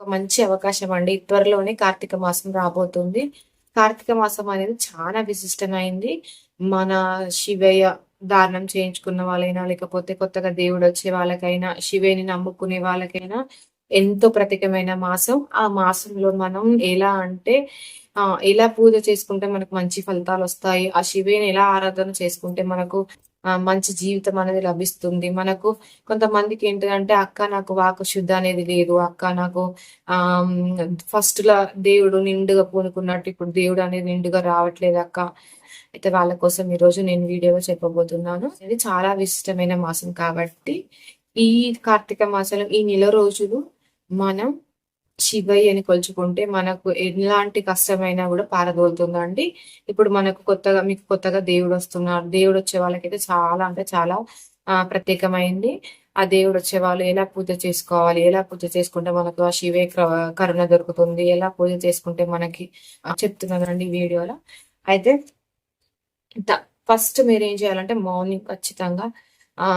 ఒక మంచి అవకాశం అండి. త్వరలోనే కార్తీక మాసం రాబోతుంది. కార్తీక మాసం అనేది చాలా విశిష్టమైంది. మన శివయ్య దారుణం చేయించుకున్న వాళ్ళైనా లేకపోతే కొత్తగా దేవుడు వచ్చే వాళ్ళకైనా శివేని నమ్ముకునే వాళ్ళకైనా ఎంతో ప్రత్యేకమైన మాసం. ఆ మాసంలో మనం ఎలా అంటే ఆ ఎలా పూజ చేసుకుంటే మనకు మంచి ఫలితాలు వస్తాయి? ఆ శివేని ఎలా ఆరాధన చేసుకుంటే మనకు మంచి జీవితం అనేది లభిస్తుంది. మనకు కొంతమందికి ఏంటంటే అక్క నాకు వాకు శుద్ధ అనేది లేదు. అక్క నాకు ఆ ఫస్ట్ లా దేవుడు నిండుగా పూనుకున్నట్టు ఇప్పుడు దేవుడు అనేది నిండుగా రావట్లేదు అక్క. అయితే వాళ్ళ కోసం ఈ రోజు నేను వీడియోలో చెప్పబోతున్నాను. ఇది చాలా విశిష్టమైన మాసం కాబట్టి ఈ కార్తీక మాసంలో ఈ నెల రోజులు మనం శివయ్యని కొలుచుకుంటే మనకు ఎలాంటి కష్టమైనా కూడా పారదోలుతుందండి. ఇప్పుడు మనకు కొత్తగా మీకు కొత్తగా దేవుడు వస్తున్నారు. దేవుడు వచ్చే వాళ్ళకైతే చాలా అంటే చాలా ప్రత్యేకమైంది. ఆ దేవుడు వచ్చే వాళ్ళు ఎలా పూజ చేసుకోవాలి? ఎలా పూజ చేసుకుంటే మనకు ఆ శివే కరుణ దొరుకుతుంది? ఎలా పూజ చేసుకుంటే మనకి చెప్తున్నానండి వీడియోలో. అయితే ఫస్ట్ మీరు ఏం చేయాలంటే మార్నింగ్ ఖచ్చితంగా ఆ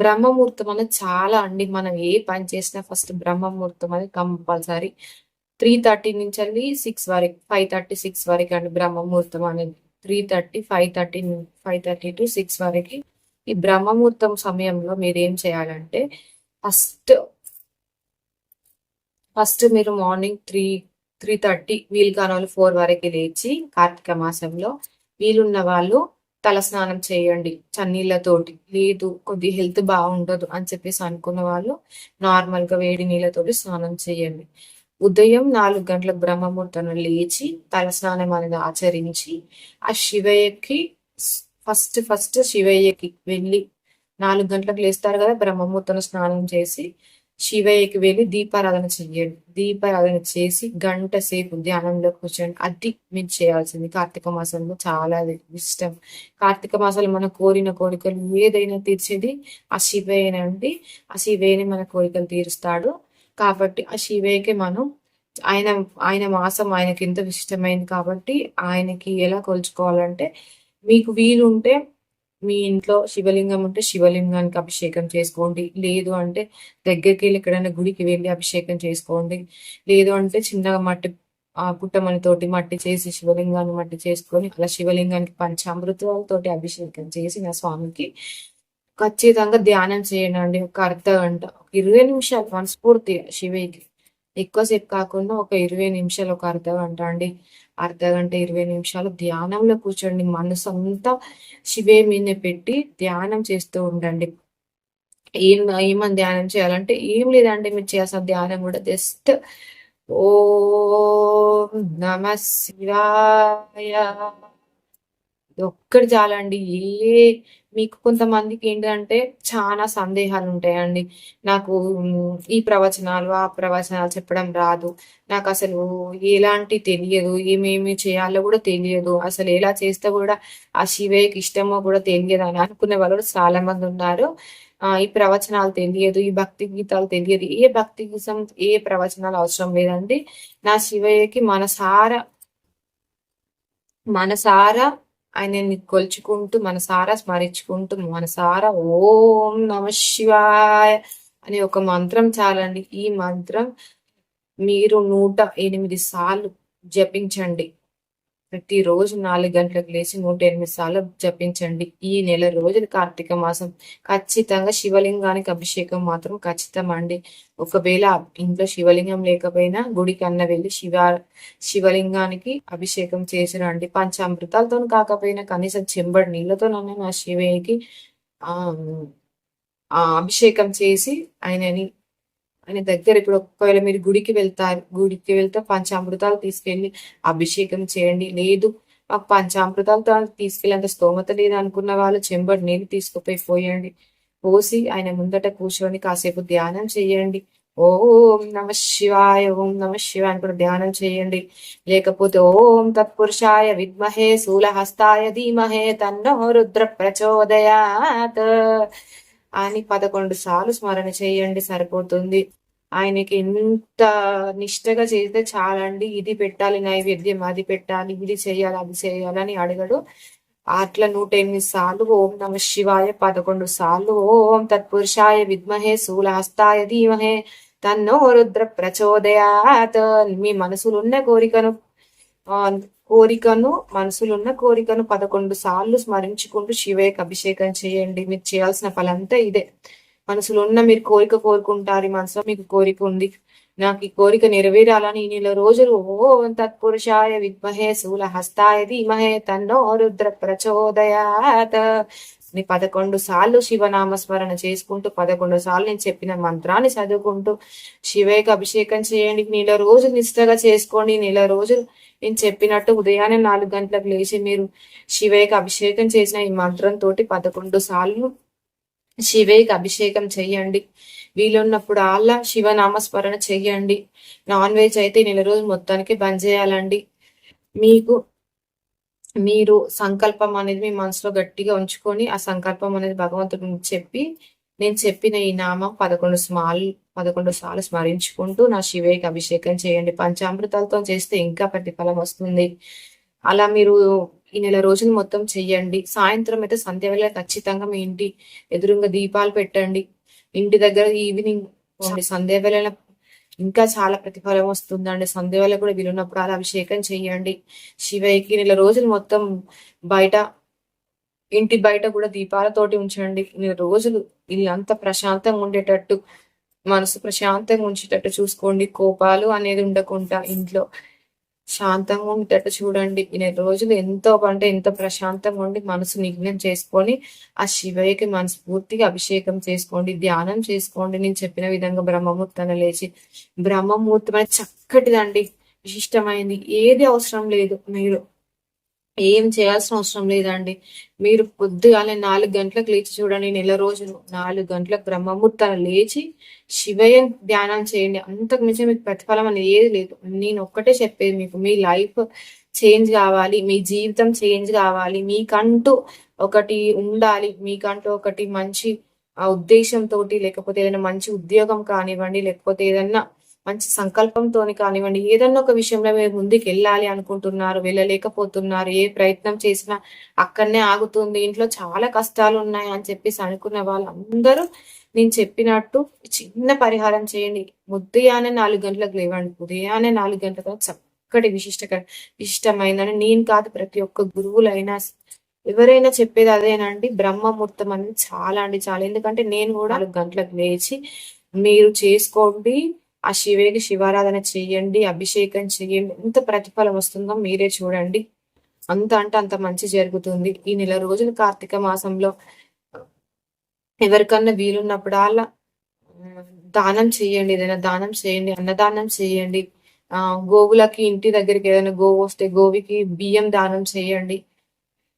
బ్రహ్మముహూర్తం అనేది చాలా అండి. మనం ఏ పని చేసినా ఫస్ట్ బ్రహ్మముహూర్తం అనేది కంపల్సరీ. త్రీ థర్టీ నుంచి అండి సిక్స్ వరకు ఫైవ్ థర్టీ సిక్స్ వరకు అండి బ్రహ్మముహూర్తం అనేది. Three thirty five thirty five thirty to six వరకు ఈ బ్రహ్మముహూర్తం సమయంలో మీరు ఏం చేయాలంటే ఫస్ట్ ఫస్ట్ మీరు మార్నింగ్ త్రీ త్రీ థర్టీ వీలు కాని వాళ్ళు ఫోర్ వరకు లేచి కార్తీక మాసంలో వీలున్న వాళ్ళు తల స్నానం చేయండి చన్నీళ్ళతోటి. లేదు కొద్ది హెల్త్ బాగుండదు అని చెప్పేసి అనుకున్న వాళ్ళు నార్మల్గా వేడి నీళ్ళతోటి స్నానం చేయండి. ఉదయం నాలుగు గంటల బ్రహ్మముహూర్తం లేచి తల స్నానం అనేది ఆచరించి ఆ శివయ్యకి ఫస్ట్ ఫస్ట్ శివయ్యకి వెళ్ళి నాలుగు గంటలకు లేస్తారు కదా బ్రహ్మముహూర్తం స్నానం చేసి శివయ్యకి వెళ్ళి దీపారాధన చెయ్యండి. దీపారాధన చేసి గంట సేపు ధ్యానంలో కూర్చోండి. అది మీరు చేయాల్సింది కార్తీక మాసంలో చాలా ఇష్టం. కార్తీక మాసంలో మనం కోరిన కోరికలు ఏదైనా తీర్చేది ఆ శివయ్యనండి ఆ శివయ్యని మన కోరికలు తీరుస్తాడు. కాబట్టి ఆ శివయ్యకి మనం ఆయన ఆయన మాసం ఆయనకి ఎంత ఇష్టమైంది కాబట్టి ఆయనకి ఎలా కొలుచుకోవాలంటే మీకు వీలుంటే మీ ఇంట్లో శివలింగం ఉంటే శివలింగానికి అభిషేకం చేసుకోండి. లేదు అంటే దగ్గరికి వెళ్ళి ఎక్కడైనా గుడికి వెళ్ళి అభిషేకం చేసుకోండి. లేదు అంటే చిన్నగా మట్టి ఆ పుట్టమణితోటి మట్టి చేసి శివలింగాన్ని మట్టి చేసుకొని అలా శివలింగానికి పంచామృతాలతోటి అభిషేకం చేసి నా స్వామికి ఖచ్చితంగా ధ్యానం చేయండి. ఒక అర్ధ గంట ఒక ఇరవై నిమిషాలు మనస్ఫూర్తిగా శివయ్యకి ఎక్కువసేపు కాకుండా ఒక ఇరవై నిమిషాలు ఒక అర్ధ గంట అండి. అర్ధ గంట ఇరవై నిమిషాలు ధ్యానంలో కూర్చోండి. మనసు అంతా శివే మీద పెట్టి ధ్యానం చేస్తూ ఉండండి. ఏం ఏమని ధ్యానం చేయాలంటే ఏం లేదండి. మీరు చేసిన ధ్యానం కూడా జస్ట్ ఓ నమ శివాయ. ఒక్కటి చాలండి. ఏ మీకు కొంతమందికి ఏంటంటే చాలా సందేహాలు ఉంటాయండి నాకు ఈ ప్రవచనాలు ఆ ప్రవచనాలు చెప్పడం రాదు. నాకు అసలు ఎలాంటి తెలియదు ఏమేమి చేయాలో కూడా తెలియదు. అసలు ఎలా చేస్తే కూడా ఆ శివయ్యకి ఇష్టమో కూడా తెలియదు అని అనుకునే వాళ్ళు చాలా మంది ఉన్నారు. ఈ ప్రవచనాలు తెలియదు ఈ భక్తి గీతాలు తెలియదు. ఏ భక్తి గీతం ఏ ప్రవచనాలు అవసరం లేదండి. నా శివయ్యకి మనసారా మనసారా ఆయనని కొలుచుకుంటూ మనసారా స్మరించుకుంటూ మనసారా ఓం నమ శివాయ అనే ఒక మంత్రం చాలండి. ఈ మంత్రం మీరు నూట ఎనిమిది సార్లు జపించండి. ప్రతిరోజు నాలుగు గంటలకు లేచి నూట ఎనిమిది సార్లు జపించండి. ఈ నెల రోజులు కార్తీక మాసం. ఖచ్చితంగా శివలింగానికి అభిషేకం మాత్రం ఖచ్చితం అండి ఒకవేళ ఇంట్లో శివలింగం లేకపోయినా గుడికి అన్న వెళ్ళి శివ శివలింగానికి అభిషేకం చేసి రండి పంచామృతాలతో కాకపోయినా కనీసం చెంబడి నీళ్ళతోనన్నా నా శివయ్యకి ఆ అభిషేకం చేసి ఆయనని ఆయన దగ్గర ఇప్పుడు ఒకవేళ మీరు గుడికి వెళ్తారు గుడికి వెళ్తే పంచామృతాలు తీసుకెళ్ళి అభిషేకం చేయండి. లేదు మాకు పంచామృతాలతో తీసుకెళ్ళేంత స్తోమత లేదు అనుకున్న వాళ్ళు చెంబడి నీళ్ళు తీసుకుపోయి పోయండి. పోసి ఆయన ముందట కూర్చొని కాసేపు ధ్యానం చేయండి. ఓం నమ శివాయ ఓం నమ శివాయ అని కూడా ధ్యానం చేయండి. లేకపోతే ఓం తత్పురుషాయ విద్మహే శూలహస్తాయ ధీమహే తన్నో రుద్ర ప్రచోదయాత్ అని పదకొండు సార్లు స్మరణ చేయండి. సరిపోతుంది. ఆయనకి ఎంత నిష్టగా చేస్తే చాలండి. ఇది పెట్టాలి నైవేద్యం అది పెట్టాలి ఇది చేయాలి అది చేయాలని అడగడు. అట్లా నూట ఎనిమిది సార్లు ఓం నమ శివాయ పదకొండు సార్లు ఓం తత్పురుషాయ విద్మహే శూలహస్తాయ ధీమహే తన్నో రుద్ర ప్రచోదయాత్. మీ మనసులున్న కోరికను ఆ కోరికను మనసులున్న కోరికను పదకొండు సార్లు స్మరించుకుంటూ శివయ్యకి అభిషేకం చేయండి. మీరు చేయాల్సిన ఫలంతా ఇదే. మనసులో ఉన్న మీరు కోరిక కోరుకుంటారు ఈ మనసులో మీకు కోరిక ఉంది. నాకు ఈ కోరిక నెరవేరాలని నీళ్ళ నెల రోజులు ఓ తత్పురుషాయ విద్మహే శూల హస్తాయ ధీమహే తన్నో రుద్ర ప్రచోదయాత్. ని పదకొండు సార్లు శివనామస్మరణ చేసుకుంటూ పదకొండు సార్లు నేను చెప్పిన మంత్రాన్ని చదువుకుంటూ శివయ్యకి అభిషేకం చేయండి నెల రోజులు నిష్ఠగా చేసుకోండి నెల రోజులు నేను చెప్పినట్టు ఉదయాన్నే నాలుగు గంటలకు లేచి మీరు శివయ్యకి అభిషేకం చేసిన ఈ మంత్రంతో పదకొండు సార్లు శివేకి అభిషేకం చెయ్యండి. వీలున్నప్పుడు అలా శివనామస్మరణ చెయ్యండి. నాన్ వెజ్ అయితే నెల రోజులు మొత్తానికి బంద్ చేయాలండి. మీకు మీరు సంకల్పం అనేది మీ మనసులో గట్టిగా ఉంచుకొని ఆ సంకల్పం అనేది భగవంతుడు చెప్పి నేను చెప్పిన ఈ నామం పదకొండు స్మాల్ పదకొండు సార్లు స్మరించుకుంటూ నా శివేకి అభిషేకం చేయండి పంచామృతాలతో చేస్తే ఇంకా ప్రతిఫలం వస్తుంది. అలా మీరు ఈ నెల రోజులు మొత్తం చెయ్యండి. సాయంత్రం అయితే సంధ్య వేళ ఖచ్చితంగా మీ ఇంటి ఎదురుగా దీపాలు పెట్టండి. ఇంటి దగ్గర ఈవినింగ్ సంధ్య వేళ ఇంకా చాలా ప్రతిఫలం వస్తుందండి. సంధ్య వేళ కూడా వీలున్నప్పుడు అలా అభిషేకం చెయ్యండి. శివయ్యకి నెల రోజులు మొత్తం బయట ఇంటి బయట కూడా దీపాలతోటి ఉంచండి. నెల రోజులు ఇల్లు అంత ప్రశాంతంగా ఉండేటట్టు మనసు ప్రశాంతంగా ఉంచేటట్టు చూసుకోండి. కోపాలు అనేది ఉండకుండా ఇంట్లో శాంతంగా ఉండేటట్టు చూడండి. ఈ రోజులు ఎంతో అంటే ఎంతో ప్రశాంతంగా ఉండి మనసు నిగ్నం చేసుకొని ఆ శివయ్యకి మనస్ఫూర్తిగా అభిషేకం చేసుకోండి ధ్యానం చేసుకోండి. నేను చెప్పిన విధంగా బ్రహ్మముహూర్తాన్ని లేచి బ్రహ్మముహూర్తం అనేది చక్కటిదండి. విశిష్టమైంది. ఏది అవసరం లేదు. మీరు ఏం చేయాల్సిన అవసరం లేదండి. మీరు పొద్దుగానే నాలుగు గంటలకు లేచి చూడండి నెల రోజులు నాలుగు గంటలకు బ్రహ్మముహూర్తాలు లేచి శివయ్య ధ్యానం చేయండి. అంతకు మించి మీకు ప్రతిఫలం అనేది ఏది లేదు. నేను ఒక్కటే చెప్పేది మీకు మీ లైఫ్ చేంజ్ కావాలి మీ జీవితం చేంజ్ కావాలి. మీకంటూ ఒకటి ఉండాలి మీకంటూ ఒకటి మంచి ఆ ఉద్దేశంతో లేకపోతే ఏదైనా మంచి ఉద్యోగం కానివ్వండి లేకపోతే ఏదన్నా మంచి సంకల్పంతో కానివ్వండి ఏదన్నా ఒక విషయంలో మీరు ముందుకు వెళ్ళాలి అనుకుంటున్నారు వెళ్ళలేకపోతున్నారు ఏ ప్రయత్నం చేసినా అక్కడనే ఆగుతుంది ఇంట్లో చాలా కష్టాలు ఉన్నాయి అని చెప్పేసి అనుకున్న వాళ్ళందరూ నేను చెప్పినట్టు చిన్న పరిహారం చేయండి. ఉదయాన్నే నాలుగు గంటలకు లేవండి. ఉదయాన్నే నాలుగు గంటలకు చక్కటి విశిష్ట విశిష్టమైందని నేను కాదు ప్రతి ఒక్క గురువులైనా ఎవరైనా చెప్పేది అదేనండి. బ్రహ్మముహూర్తం అనేది చాలా అండి చాలా. ఎందుకంటే నేను కూడా నాలుగు గంటలకు లేచి మీరు చేసుకోండి. ఆ శివునికి శివారాధన చేయండి అభిషేకం చేయండి. ఎంత ప్రతిఫలం వస్తుందో మీరే చూడండి. అంత అంటే అంత మంచి జరుగుతుంది. ఈ నెల రోజులు కార్తీక మాసంలో ఎవరికన్నా వీలున్నప్పుడల్లా దానం చేయండి. ఏదైనా దానం చేయండి అన్నదానం చేయండి. ఆ గోవులకి ఇంటి దగ్గరికి ఏదైనా గోవు వస్తే గోవికి బియ్యం దానం చేయండి.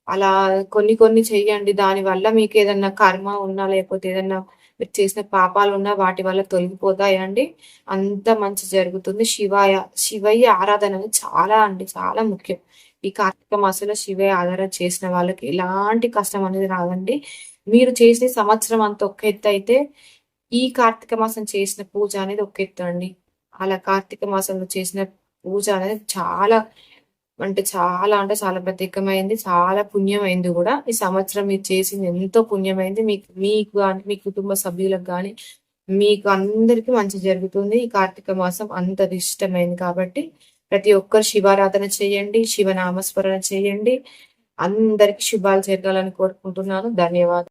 అలా కొన్ని కొన్ని చేయండి. దాని వల్ల మీకు ఏదన్నా కర్మ ఉన్నా లేకపోతే ఏదన్నా మీరు చేసిన పాపాలు ఉన్నా వాటి వల్ల తొలగిపోతాయండి. అంత మంచి జరుగుతుంది. శివాయ శివయ్య ఆరాధన అనేది చాలా అండి చాలా ముఖ్యం. ఈ కార్తీక మాసంలో శివయ్య ఆధార చేసిన వాళ్ళకి ఎలాంటి కష్టం అనేది రాదండి. మీరు చేసిన సంవత్సరం అంత ఒక్క ఎత్తు అయితే ఈ కార్తీక మాసం చేసిన పూజ అనేది ఒక ఎత్తు అండి. అలా కార్తీక మాసంలో చేసిన పూజ అనేది చాలా అంటే చాలా అంటే చాలా ప్రత్యేకమైంది చాలా పుణ్యమైంది కూడా. ఈ సంవత్సరం మీరు చేసింది ఎంతో పుణ్యమైంది. మీకు మీకు కానీ మీ కుటుంబ సభ్యులకు కానీ మీకు అందరికీ మంచి జరుగుతుంది. ఈ కార్తీక మాసం అంత ఇష్టమైంది కాబట్టి ప్రతి ఒక్కరు శివారాధన చేయండి శివనామస్మరణ చేయండి. అందరికి శుభాలు జరగాలని కోరుకుంటున్నాను. ధన్యవాదాలు.